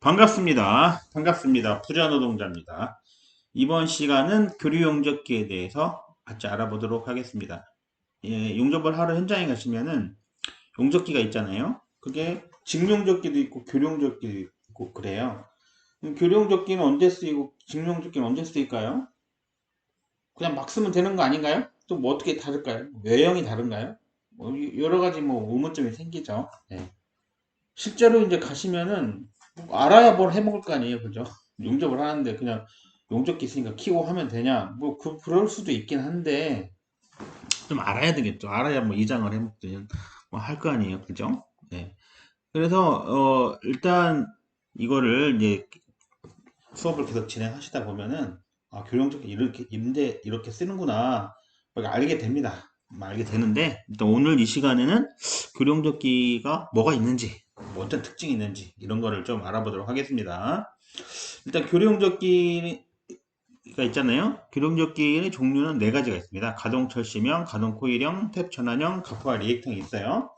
반갑습니다. 반갑습니다. 부자노동자입니다. 이번 시간은 교류 용접기에 대해서 같이 알아보도록 하겠습니다. 예, 용접을 하러 현장에 가시면은 용접기가 있잖아요. 그게 직용접기도 있고 교류용접기도 있고 그래요. 그럼 교류용접기는 언제 쓰이고 직용접기는 언제 쓰일까요? 그냥 막 쓰면 되는 거 아닌가요? 또 뭐 어떻게 다를까요? 외형이 다른가요? 뭐 여러 가지 뭐 의문점이 생기죠. 예. 실제로 이제 가시면은 알아야 뭘 해먹을 거 아니에요, 그죠? 용접을 하는데 그냥 용접기 있으니까 키고 하면 되냐? 뭐 그, 그럴 수도 있긴 한데 좀 알아야 되겠죠. 알아야 뭐 이장을 해먹든 뭐 할 거 아니에요, 그죠? 네. 그래서 어 일단 이거를 이제 수업을 계속 진행하시다 보면은 아 교용접기 이렇게 임대 이렇게 쓰는구나 뭐 알게 됩니다. 뭐 알게 되는데 일단 오늘 이 시간에는 교용접기가 뭐가 있는지 뭐 어떤 특징이 있는지 이런 거를 좀 알아보도록 하겠습니다. 일단 교류용접기가 있잖아요. 교류용접기의 종류는 네 가지가 있습니다. 가동철심형, 가동코일형, 탭전환형, 가프와 리액팅이 있어요.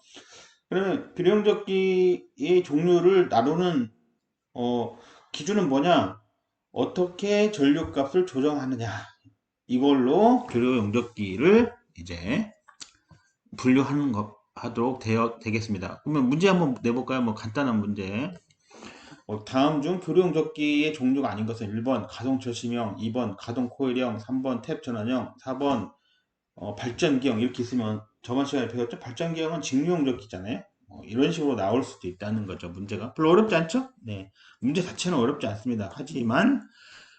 그러면 교류용접기의 종류를 나누는 어, 기준은 뭐냐? 어떻게 전류값을 조정하느냐? 이걸로 교류용접기를 이제 분류하는 것 하도록 되어, 되겠습니다. 그러면 문제 한번 내볼까요? 뭐 간단한 문제. 어, 다음 중 교류용접기의 종류가 아닌 것은 1번 가동 철심형, 2번 가동 코일형, 3번 탭 전환형, 4번 어, 발전기형 이렇게 있으면 저번 시간에 배웠죠? 발전기형은 직류용접기잖아요. 어, 이런 식으로 나올 수도 있다는 거죠. 문제가 별로 어렵지 않죠? 네, 문제 자체는 어렵지 않습니다. 하지만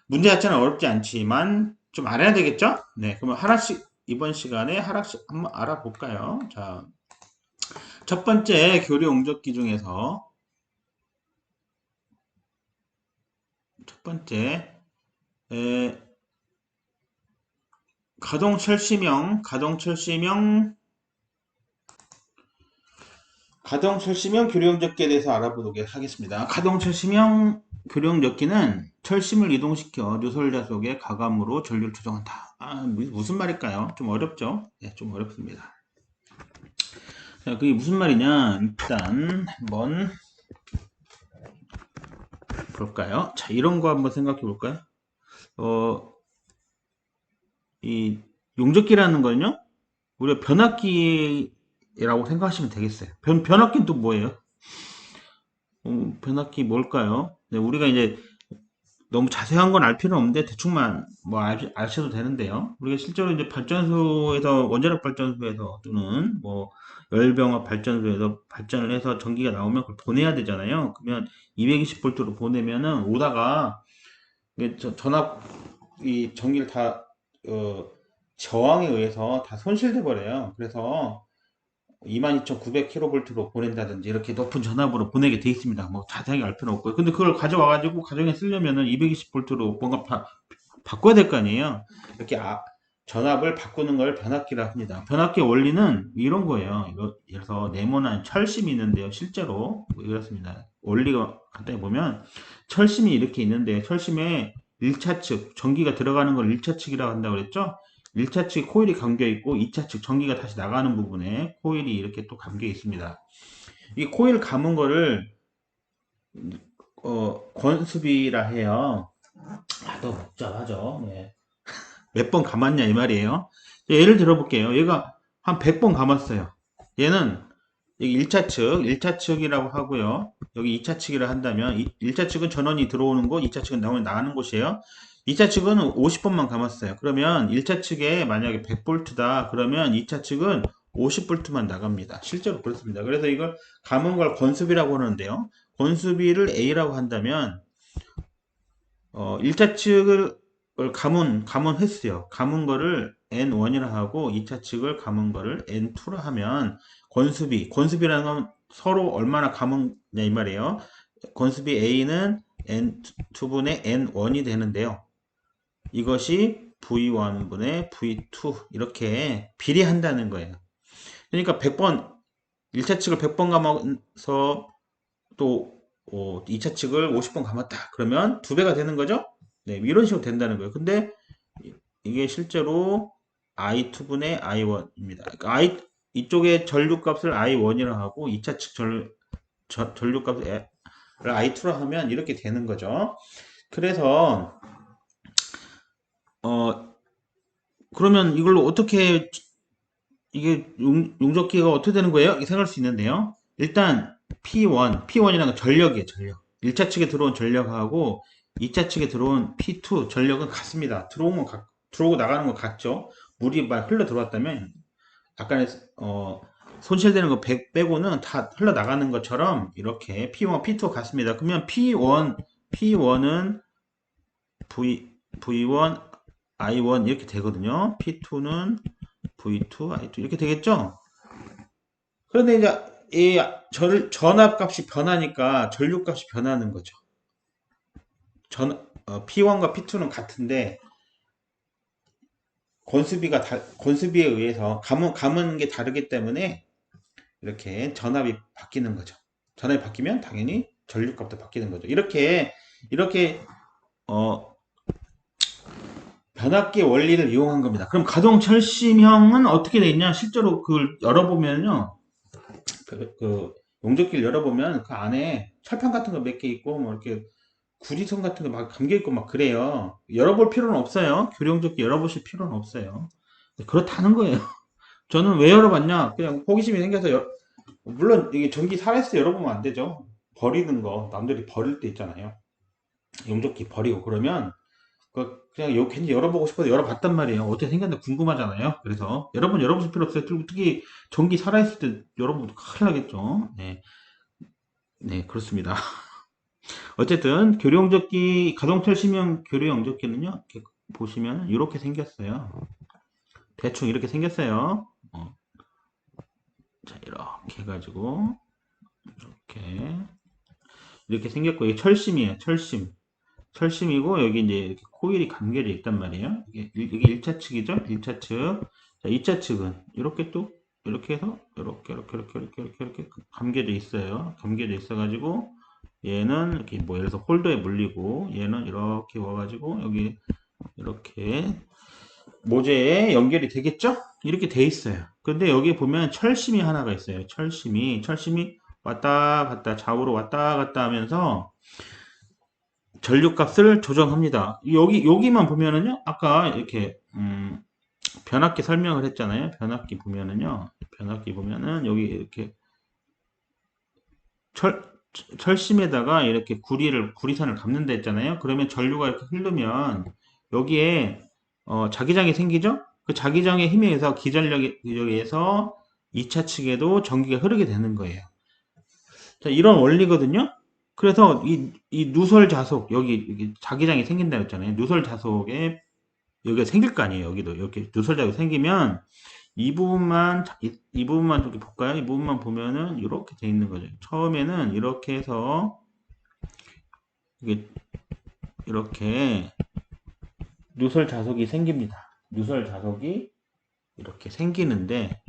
문제 자체는 어렵지 않지만 좀 알아야 되겠죠? 네, 그러면 하나씩 이번 시간에 하나씩 한번 알아볼까요? 자, 첫 번째 교류 용접기 중에서 첫 번째 에, 가동 철심형 가동 철심형 가동 철심형 교류 용접기에 대해서 알아보도록 하겠습니다. 가동 철심형 교류 용접기는 철심을 이동시켜 누설자 속에 가감으로 전류를 조정한다. 아, 무슨 말일까요? 좀 어렵죠? 네, 좀 어렵습니다. 자, 그게 무슨 말이냐? 일단 한번 볼까요? 자, 이런 거 한번 생각해 볼까요? 어, 이 용접기라는 거는요, 우리가 변압기라고 생각하시면 되겠어요. 변, 변압기는 또 뭐예요? 어, 변압기 뭘까요? 네, 우리가 이제 너무 자세한 건 알 필요는 없는데 대충만 뭐 알, 아셔도 되는데요. 우리가 실제로 이제 발전소에서 원자력 발전소에서 또는 뭐 열병합 발전소에서 발전을 해서 전기가 나오면 그걸 보내야 되잖아요. 그러면 220V로 보내면은 오다가 전압 이 전기를 다 어, 저항에 의해서 다 손실돼 버려요. 그래서 22,900kV로 보낸다든지 이렇게 높은 전압으로 보내게 돼 있습니다. 뭐 자세하게 알 필요는 없고요. 근데 그걸 가져와 가지고 가정에 쓰려면은 220V로 뭔가 바, 바꿔야 될 거 아니에요. 이렇게 아, 전압을 바꾸는 걸 변압기라 합니다. 변압기 원리는 이런 거예요. 그래서 네모난 철심이 있는데요. 실제로 이렇습니다. 원리가 간단히 보면 철심이 이렇게 있는데 철심에 1차 측 전기가 들어가는 걸 1차 측이라고 한다고 그랬죠? 1차 측 코일이 감겨 있고 2차 측 전기가 다시 나가는 부분에 코일이 이렇게 또 감겨 있습니다. 이 코일 감은 거를 어, 권수비라 해요. 아, 더 복잡하죠. 네. 몇번 감았냐 이 말이에요. 예를 들어 볼게요. 얘가 한 100번 감았어요. 얘는 여기 1차 측, 1차 측이라고 하고요. 여기 2차 측이라 한다면 1차 측은 전원이 들어오는 곳, 2차 측은 나오는 곳이에요. 2차 측은 50번만 감았어요. 그러면 1차 측에 만약에 100V다 그러면 2차 측은 50V만 나갑니다. 실제로 그렇습니다. 그래서 이걸 감은 걸 건수비라고 하는데요. 건수비를 A라고 한다면 어, 1차 측을 감은 감은 횟수요. 감은 거를 N1이라 하고 2차 측을 감은 거를 N2라 하면 건수비, 건수비라는 건 서로 얼마나 감은 냐 이 말이에요. 건수비 A는 N2분의 N1이 되는데요. 이것이 V1분의 V2 이렇게 비례한다는 거예요. 그러니까 100번 1차 측을 100번 감아서 또 어, 2차 측을 50번 감았다. 그러면 두 배가 되는 거죠? 네, 이런 식으로 된다는 거예요. 근데 이게 실제로 I2분의 I1입니다. 그러니까 I, 이쪽에 전류값을 I1이라고 하고 2차 측 전, 전류값을 I2로 하면 이렇게 되는 거죠. 그래서 어 그러면 이걸로 어떻게 이게 용, 용접기가 어떻게 되는 거예요? 이렇게 생각할 수 있는데요. 일단 P1, P1이라는 건 전력이에요, 전력. 1차 측에 들어온 전력하고 2차 측에 들어온 P2 전력은 같습니다. 들어온 건 같, 들어오고 나가는 건 같죠. 물이 막 흘러 들어왔다면 아까 어, 손실되는 거 빼- 빼고는 다 흘러 나가는 것처럼 이렇게 P1, P2 같습니다. 그러면 P1, P1은 V, V1, I1 이렇게 되거든요. P2는 V2, I2 이렇게 되겠죠? 그런데 이제 이 전, 전압값이 변하니까 전류값이 변하는 거죠. 전, 어, P1과 P2는 같은데 권수비가 다, 권수비에 의해서 감은, 감은 게 다르기 때문에 이렇게 전압이 바뀌는 거죠. 전압이 바뀌면 당연히 전류값도 바뀌는 거죠. 이렇게 이렇게 어 변압기 원리를 이용한 겁니다. 그럼 가동 철심형은 어떻게 돼 있냐? 실제로 그걸 열어보면요. 그, 그 용접기를 열어보면 그 안에 철판 같은 거 몇 개 있고 뭐 이렇게 구리선 같은 거 막 감겨 있고 막 그래요. 열어볼 필요는 없어요. 교량적기 열어보실 필요는 없어요. 그렇다는 거예요. 저는 왜 열어봤냐? 그냥 호기심이 생겨서 열, 물론 이게 전기 살아있을 때 열어보면 안 되죠. 버리는 거 남들이 버릴 때 있잖아요. 용접기 버리고 그러면 그 그냥 요 괜히 열어보고 싶어서 열어봤단 말이에요. 어떻게 생겼나 궁금하잖아요. 그래서 여러분 열어보실 필요 없어요. 그리고 특히 전기 살아있을 때 열어보면 큰일 나겠죠. 네, 네 그렇습니다. 어쨌든 교류 용접기 가동철 심형 교류 용접기는요. 이렇게 보시면 이렇게 생겼어요. 대충 이렇게 생겼어요. 어. 자 이렇게 해가지고 이렇게 이렇게 생겼고 이게 철심이에요. 철심. 철심이고 여기 이제 이렇게 코일이 감겨져 있단 말이에요. 이게, 이게 1차 측이죠. 1차 측. 자, 2차 측은 이렇게 또 이렇게 해서 이렇게 이렇게 이렇게 이렇게 이렇게 이렇게 감겨져 있어요. 감겨져 있어 가지고 얘는 이렇게 뭐 예를 들어서 홀더에 물리고 얘는 이렇게 와 가지고 여기 이렇게 모재에 연결이 되겠죠? 이렇게 돼 있어요. 근데 여기 보면 철심이 하나가 있어요. 철심이 철심이 왔다 갔다 좌우로 왔다 갔다 하면서 전류값을 조정합니다. 여기 여기만 보면은요. 아까 이렇게 음, 변압기 설명을 했잖아요. 변압기 보면은요. 변압기 보면은 여기 이렇게 철 철심에다가 이렇게 구리를 구리선을 감는다 했잖아요. 그러면 전류가 이렇게 흐르면 여기에 어, 자기장이 생기죠? 그 자기장의 힘에 의해서 기전력에 의해서 2차 측에도 전기가 흐르게 되는 거예요. 자, 이런 원리거든요. 그래서 이, 이 누설 자속 여기, 여기 자기장이 생긴다 했잖아요. 누설 자속에 여기가 생길 거 아니에요. 여기도 이렇게 누설 자속이 생기면 이 부분만 이, 이 부분만 이렇게 볼까요? 이 부분만 보면은 이렇게 돼 있는 거죠. 처음에는 이렇게 해서 이게 이렇게 누설 자석이 생깁니다. 누설 자석이 이렇게 생기는데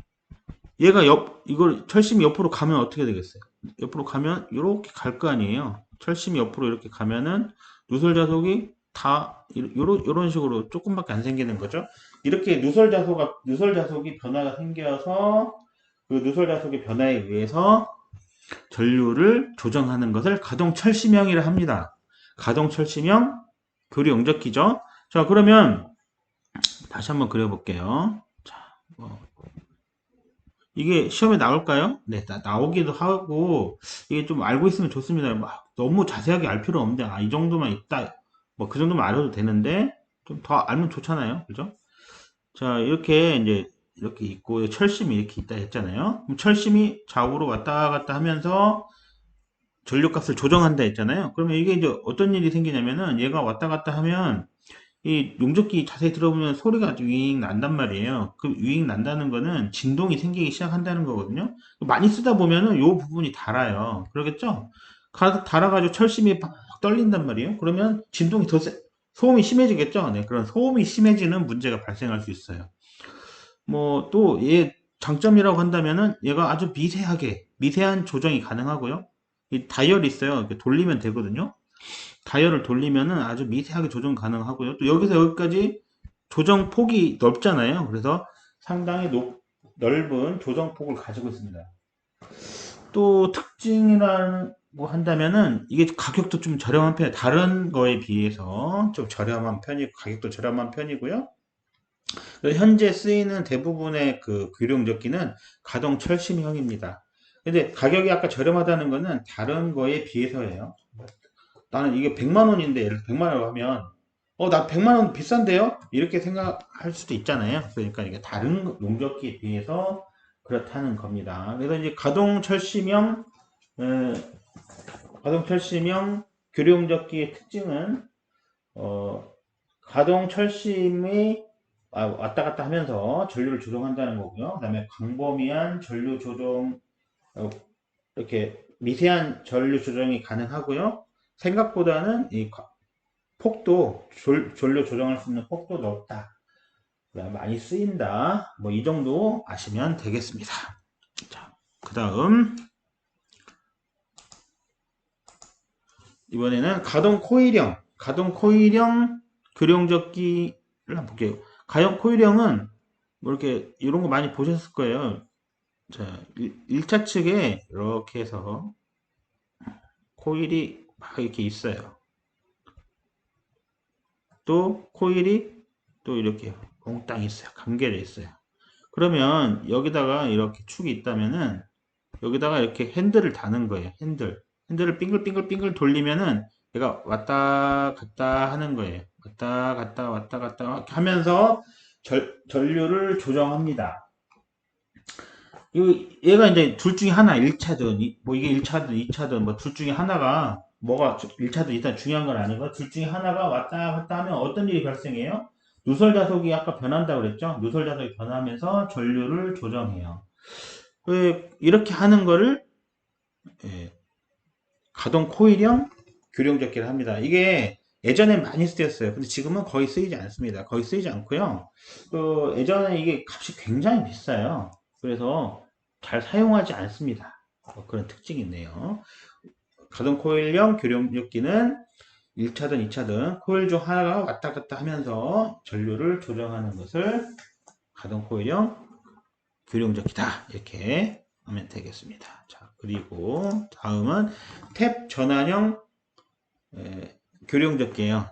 얘가 옆 이걸 철심이 옆으로 가면 어떻게 되겠어요? 옆으로 가면 이렇게 갈 거 아니에요. 철심이 옆으로 이렇게 가면은 누설 자석이 다 이런 이런 식으로 조금밖에 안 생기는 거죠. 이렇게 누설 자석 누설 자석이 변화가 생겨서 그 누설 자석의 변화에 의해서 전류를 조정하는 것을 가동 철심형이라 합니다. 가동 철심형 교류 용접기죠. 자, 그러면 다시 한번 그려볼게요. 자, 뭐. 이게 시험에 나올까요? 네, 나, 오기도 하고 이게 좀 알고 있으면 좋습니다. 막 너무 자세하게 알 필요 없는데 아, 이 정도만 있다. 뭐 그 정도만 알아도 되는데 좀 더 알면 좋잖아요. 그죠? 자, 이렇게 이제 이렇게 있고 철심이 이렇게 있다 했잖아요. 철심이 좌우로 왔다 갔다 하면서 전류값을 조정한다 했잖아요. 그러면 이게 이제 어떤 일이 생기냐면은 얘가 왔다 갔다 하면 이 용접기 자세히 들어보면 소리가 윙 난단 말이에요. 그윙 난다는 거는 진동이 생기기 시작한다는 거거든요. 많이 쓰다 보면은 요 부분이 달아요. 그러겠죠? 달아가지고 철심이 막 떨린단 말이에요. 그러면 진동이 더 세, 소음이 심해지겠죠? 네, 그런 소음이 심해지는 문제가 발생할 수 있어요. 뭐 또 얘 장점이라고 한다면은 얘가 아주 미세하게 미세한 조정이 가능하고요. 이 다이얼이 있어요. 돌리면 되거든요. 다이얼을 돌리면은 아주 미세하게 조정 가능하고요. 또 여기서 여기까지 조정 폭이 넓잖아요. 그래서 상당히 높, 넓은 조정 폭을 가지고 있습니다. 또 특징이라고 한다면은 이게 가격도 좀 저렴한 편, 다른 거에 비해서 좀 저렴한 편이, 가격도 저렴한 편이고요. 현재 쓰이는 대부분의 그 교류용접기는 가동 철심형입니다. 근데 가격이 아까 저렴하다는 거는 다른 거에 비해서예요. 나는 이게 100만 원인데 예를 들어 100만 원 하면 어, 나 100만 원 비싼데요? 이렇게 생각할 수도 있잖아요. 그러니까 이게 다른 용접기에 비해서 그렇다는 겁니다. 그래서 이제 가동 에, 가동 철심형 교류용접기의 특징은 어, 가동 철심이 아, 왔다 갔다 하면서 전류를 조정한다는 거고요. 그 다음에 광범위한 전류 조정, 어, 이렇게 미세한 전류 조정이 가능하고요. 생각보다는 이 과- 폭도, 졸, 전류 조정할 수 있는 폭도 넓다. 많이 쓰인다. 뭐 이 정도 아시면 되겠습니다. 자, 그 다음. 이번에는 가동 코일형, 가동 코일형 교룡적기를 한번 볼게요. 가용 코일형은 뭐 이렇게 이런 거 많이 보셨을 거예요. 자, 1 차 측에 이렇게 해서 코일이 막 이렇게 있어요. 또 코일이 또 이렇게 몽땅 있어요. 감겨져 있어요. 그러면 여기다가 이렇게 축이 있다면은 여기다가 이렇게 핸들을 다는 거예요. 핸들. 핸들을 빙글빙글빙글 돌리면은 얘가 왔다 갔다 하는 거예요. 왔다 갔다 왔다 갔다 하면서 절, 전류를 조정합니다. 이 얘가 이제 둘 중에 하나 1차든 이- 뭐 이게 1차든 2차든 뭐 둘 중에 하나가 뭐가 1차든 일단 중요한 건 아니고 둘 중에 하나가 왔다 갔다 하면 어떤 일이 발생해요? 누설 자석이 아까 변한다고 그랬죠? 누설 자석이 변하면서 전류를 조정해요. 왜 이렇게 하는 거를 예, 가동 코일형 교룡접기를 합니다. 이게 예전에 많이 쓰였어요. 근데 지금은 거의 쓰이지 않습니다. 거의 쓰이지 않고요. 또 예전에 이게 값이 굉장히 비싸요. 그래서 잘 사용하지 않습니다. 뭐 그런 특징이 있네요. 가동 코일형 교룡접기는 1차든 2차든 코일 중 하나가 왔다 갔다 하면서 전류를 조정하는 것을 가동 코일형 교룡접기다. 이렇게 하면 되겠습니다. 자, 그리고 다음은 탭 전환형.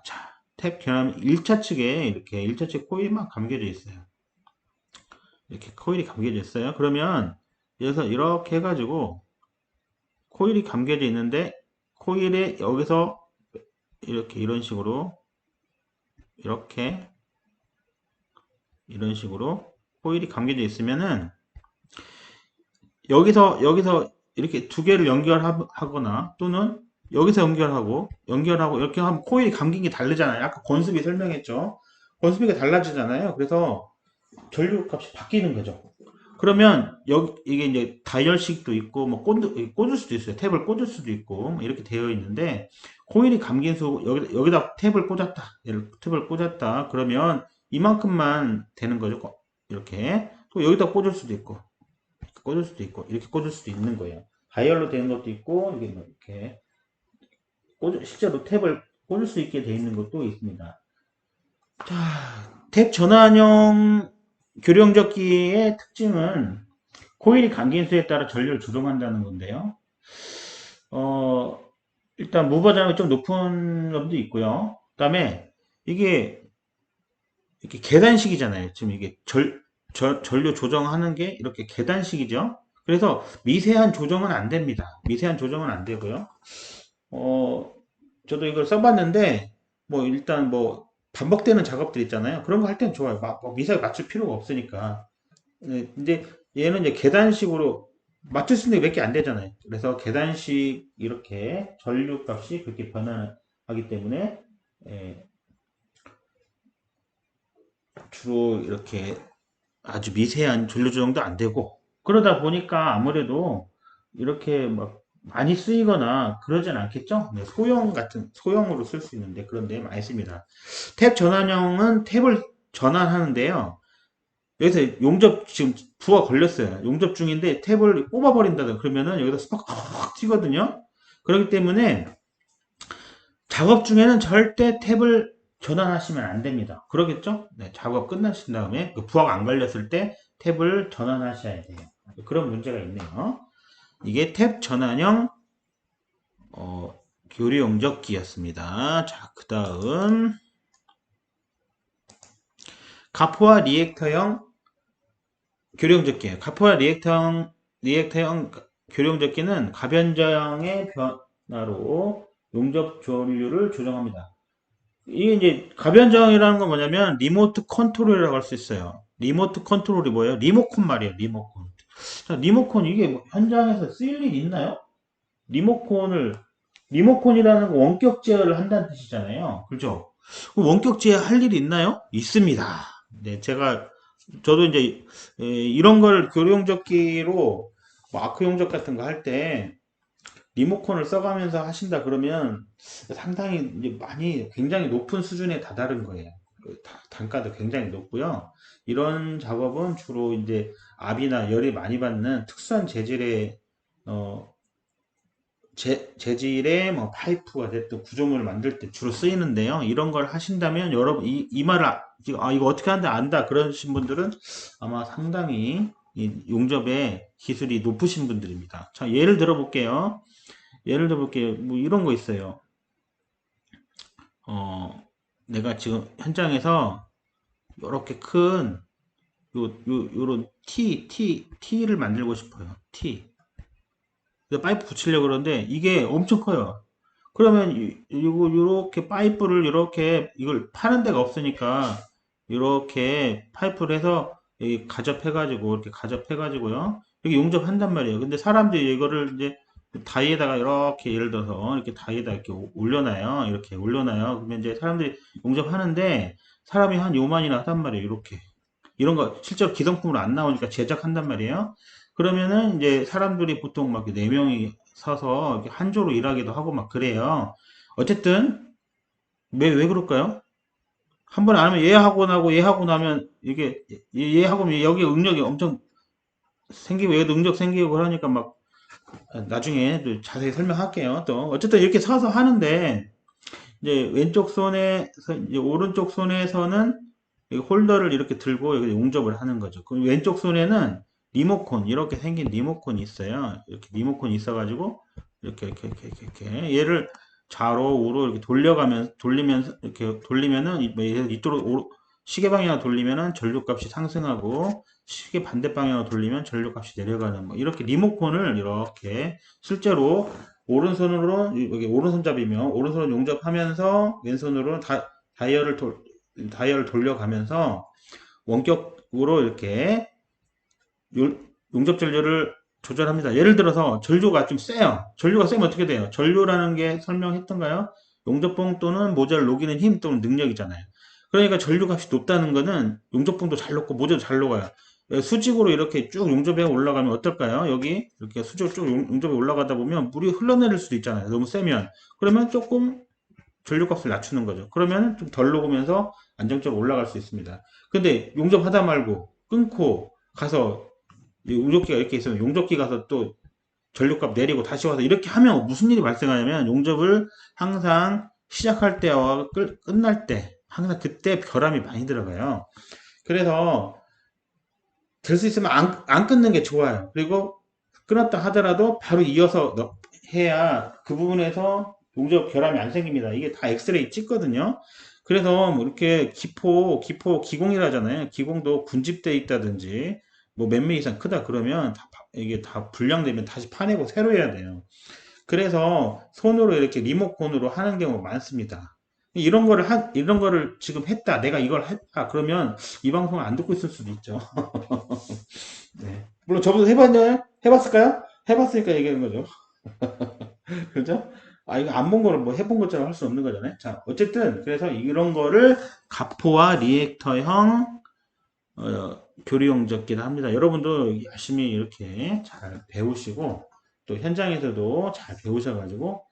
자, 탭 전환 1차 측에 이렇게 1차 측 코일만 감겨져 있어요. 이렇게 코일이 감겨져 있어요. 그러면 여기서 이렇게 해가지고 코일이 감겨져 있는데 코일에 여기서 이렇게 이런 식으로 이렇게 이런 식으로 코일이 감겨져 있으면은 여기서 여기서 이렇게 두 개를 연결하거나 또는 여기서 연결하고 연결하고 이렇게 하면 코일이 감긴 게 다르잖아요. 아까 권수비 설명했죠. 권수비가 달라지잖아요. 그래서 전류 값이 바뀌는 거죠. 그러면 여기 이게 이제 다이얼식도 있고 뭐 꽂을, 꽂을 수도 있어요. 탭을 꽂을 수도 있고 뭐 이렇게 되어 있는데 코일이 감긴 수 여기 여기다 탭을 꽂았다. 탭을 꽂았다. 그러면 이만큼만 되는 거죠. 이렇게 또 여기다 꽂을 수도 있고 꽂을 수도 있고 이렇게 꽂을 수도 있는 거예요. 다이얼로 되는 것도 있고 이게 뭐 이렇게 꽂 실제로 탭을 꽂을 수 있게 되어 있는 것도 있습니다. 자, 탭 전환형 교령접기의 특징은 코일이 감긴 수에 따라 전류를 조정한다는 건데요. 어, 일단 무버전이 좀 높은 점도 있고요. 그 다음에 이게 이렇게 계단식이잖아요. 지금 이게 절, 절, 전류 조정하는 게 이렇게 계단식이죠. 그래서 미세한 조정은 안 됩니다. 미세한 조정은 안 되고요. 어, 저도 이걸 써봤는데, 뭐, 일단 뭐, 반복되는 작업들 있잖아요. 그런 거할땐 좋아요. 막, 뭐 미세하게 맞출 필요가 없으니까. 네, 근데 얘는 이제 계단식으로 맞출 수 있는 게 몇 개 안 되잖아요. 그래서 계단식 이렇게 전류 값이 그렇게 변화하기 때문에, 예, 주로 이렇게 아주 미세한 전류 조정도 안 되고, 그러다 보니까 아무래도 이렇게 막 많이 쓰이거나 그러진 않겠죠? 네, 소형 같은, 소형으로 쓸 수 있는데 그런 데 많이 씁니다. 탭 전환형은 탭을 전환하는데요. 여기서 용접, 지금 부가 걸렸어요. 용접 중인데 탭을 뽑아버린다든 그러면은 스파크가 확 튀거든요. 그렇기 때문에 작업 중에는 절대 탭을 전환하시면 안 됩니다. 그러겠죠? 네, 작업 끝나신 다음에 그 부하가 안 걸렸을 때 탭을 전환하셔야 돼요. 그런 문제가 있네요. 이게 탭 전환형 어, 교류 용접기였습니다. 자, 그 다음 가포와 리액터형 교류 용접기예요. 가포와 리액터형 리액터형 교류 용접기는 가변자형의 변화로 용접 전류를 조정합니다. 이게 이제 가변자형이라는 건 뭐냐면 리모트 컨트롤이라고 할 수 있어요. 리모트 컨트롤이 뭐예요? 리모컨 말이에요. 리모컨. 자, 리모컨 이게 뭐 현장에서 쓰일 일 있나요? 리모컨을 리모컨이라는 건 원격 제어를 한다는 뜻이잖아요. 그죠? 그럼 원격 제어 할 일이 있나요? 있습니다. 네, 제가 저도 이제 에, 이런 걸 교류 용접기로 뭐 아크 용접 같은 거 할 때 리모컨을 써가면서 하신다 그러면 상당히 많이 굉장히 높은 수준에 다다른 거예요. 그 다- 단가도 굉장히 높고요. 이런 작업은 주로 이제 압이나 열이 많이 받는 특수한 재질의 어, 재, 재질의 뭐 파이프가 됐든 구조물을 만들 때 주로 쓰이는데요. 이런 걸 하신다면 여러분 이, 이 말을 아, 아, 이거 어떻게 하는데 안다 그러신 분들은 아마 상당히 이 용접의 기술이 높으신 분들입니다. 자, 예를 들어 볼게요. 예를 들어 볼게요. 뭐 이런 거 있어요. 어, 내가 지금 현장에서 이렇게 큰 요, 요, 요런 T, T, T를 만들고 싶어요. T. 파이프 붙이려고 그러는데 이게 엄청 커요. 그러면 이- 이거 요렇게 파이프를 이렇게 이걸 파는 데가 없으니까 이렇게 파이프를 해서 여기 가접해 가지고 이렇게 가접해 가지고요. 여기 용접한단 말이에요. 근데 사람들이 이거를 이제 다이에다가 이렇게 예를 들어서 이렇게 다이에다 이렇게 오- 올려놔요. 이렇게 올려놔요. 그러면 이제 사람들이 용접하는데 사람이 한 요만이나 하단 말이에요. 이렇게. 이런 거 실제로 기성품으로 안 나오니까 제작한단 말이에요. 그러면은 이제 사람들이 보통 막 네 명이 서서 한 조로 일하기도 하고 막 그래요. 어쨌든 왜, 왜 그럴까요? 한 번 안 하면 얘 하고 나고 얘 하고 나면 이게 얘, 얘 하고 나면 여기 응력이 엄청 생기고 얘도 응력 생기고 그러니까 막 나중에 또 자세히 설명할게요. 또 어쨌든 이렇게 서서 하는데 이제 왼쪽 손에서 이제 오른쪽 손에서는 이 홀더를 이렇게 들고 여기 용접을 하는 거죠. 그 왼쪽 손에는 리모컨 이렇게 생긴 리모컨이 있어요. 이렇게 리모컨이 있어가지고 이렇게 이렇게 이렇게 이렇게. 얘를 좌로 우로 이렇게 돌려가면 돌리면서 이렇게 돌리면은 이- 뭐 이쪽으로 시계 방향으로 돌리면은 전류값이 상승하고 시계 반대 방향으로 돌리면 전류값이 내려가는 뭐 이렇게 리모컨을 이렇게 실제로 오른손으로 여기 오른손잡이면 오른손으로 용접하면서 왼손으로 다, 다이얼을 돌, 다이얼을 돌려가면서 원격으로 이렇게 요- 용접 전류를 조절합니다. 예를 들어서 전류가 좀 세요. 전류가 세면 어떻게 돼요? 전류라는 게 설명했던가요? 용접봉 또는 모자를 녹이는 힘 또는 능력이잖아요. 그러니까 전류 값이 높다는 거는 용접봉도 잘 녹고 모자도 잘 녹아요. 예, 수직으로 이렇게 쭉 용접에 올라가면 어떨까요? 여기 이렇게 수직으로 쭉 용- 용접에 올라가다 보면 물이 흘러내릴 수도 있잖아요. 너무 세면. 그러면 조금 전류값을 낮추는 거죠. 그러면 좀 덜 녹으면서 안정적으로 올라갈 수 있습니다. 근데 용접하다 말고 끊고 가서 이 용접기가 이렇게 있으면 용접기 가서 또 전류값 내리고 다시 와서 이렇게 하면 무슨 일이 발생하냐면 용접을 항상 시작할 때와 끝, 끝날 때 항상 그때 결함이 많이 들어가요. 그래서 될 수 있으면 안, 안 끊는 게 좋아요. 그리고 끊었다 하더라도 바로 이어서 넣- 해야 그 부분에서 용접 결함이 안 생깁니다. 이게 다 엑스레이 찍거든요. 그래서 뭐 이렇게 기포, 기포 기공이라 하잖아요. 기공도 군집돼 있다든지 뭐 몇 매 이상 크다 그러면 다 파- 이게 다 불량되면 다시 파내고 새로 해야 돼요. 그래서 손으로 이렇게 리모컨으로 하는 경우가 많습니다. 이런 거를 한, 이런 거를 지금 했다. 내가 이걸 했다. 그러면 이 방송을 안 듣고 있을 수도 있죠. 네. 물론 저보다 해봤나요? 해봤을까요? 해봤으니까 얘기하는 거죠. 그죠? 아, 이거 안 본 거를 뭐 해본 것처럼 할 수 없는 거잖아요. 자, 어쨌든, 그래서 이런 거를 가포와 리액터형, 어, 교류용접기를 합니다. 여러분도 열심히 이렇게 잘 배우시고, 또 현장에서도 잘 배우셔가지고,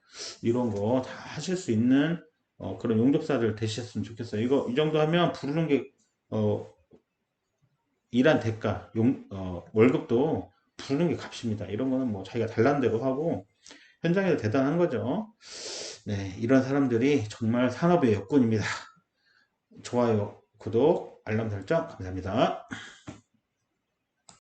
이런 거 다 하실 수 있는, 어, 그런 용접사들 되셨으면 좋겠어요. 이거, 이 정도 하면 부르는 게, 어, 일한 대가, 용, 어, 월급도 부르는 게 값입니다. 이런 거는 뭐 자기가 달란 대로 하고, 현장에서 대단한 거죠. 네, 이런 사람들이 정말 산업의 역군입니다. 좋아요, 구독, 알람 설정 감사합니다.